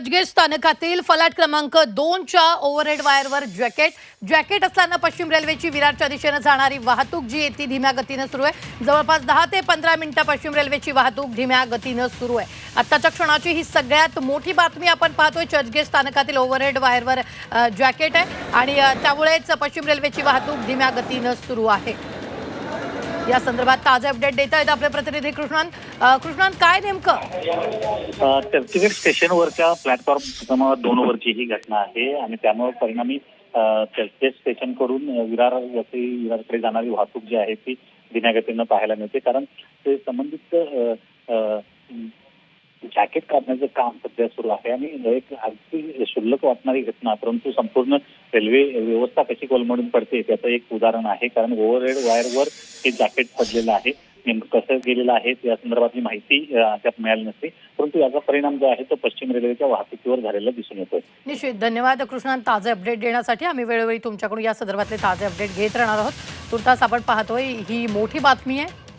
चर्चगेट स्थानकातील फलाट क्रमांक दोनच्या ओव्हरहेड वायरवर जॅकेट जॅकेट असताना पश्चिम रेल्वेची विरारच्या दिशेनं जाणारी वाहतूक जी आहे ती धीम्या गतीनं सुरू आहे. जवळपास दहा ते पंधरा मिनिटं पश्चिम रेल्वेची वाहतूक धीम्या गतीनं सुरू आहे. आत्ताच्या क्षणाची ही सगळ्यात मोठी बातमी आपण पाहतोय चर्चगेट स्थानकातील ओव्हरहेड वायरवर जॅकेट आहे. आणि त्यामुळेच पश्चिम रेल्वेची वाहतूक धीम्या गतीनं सुरू आहे. या संदर्भात ताजे अपडेट देत आहेत आपले प्रतिनिधी कृष्णान. अ, कृष्णान काय नेमकं? चर्चगेट स्टेशनवरच्या प्लॅटफॉर्म दोन वरची ही घटना आहे आणि त्यामुळे परिणामी अ, चर्चगेट स्टेशनकडून विरार विरारकडे जाणारी वाहतूक जी आहे ती दिनागतीनं पाहायला मिळते. कारण ते संबंधित जॅकेट काढण्याचं काम सध्या सुरू आहे आणि एक अगदी शुल्लक वाटणारी घटना परंतु संपूर्ण रेल्वे व्यवस्था कशी कोलमडून पडते त्याचं एक उदाहरण आहे. कारण ओव्हरहेड वायरवर हे जॅकेट पडलेलं आहे. नेमकं कसं गेलेलं आहे या संदर्भातली माहिती अद्याप मिळाली नसते. परंतु याचा परिणाम जो आहे तो पश्चिम रेल्वेच्या वाहतुकीवर झालेला दिसून येतोय. निश्चित. धन्यवाद कृष्णान ताजे अपडेट देण्यासाठी. आम्ही वेळोवेळी तुमच्याकडून या संदर्भातले ताजे अपडेट घेत राहणार आहोत. तुर्तास आपण पाहतोय ही मोठी बातमी आहे.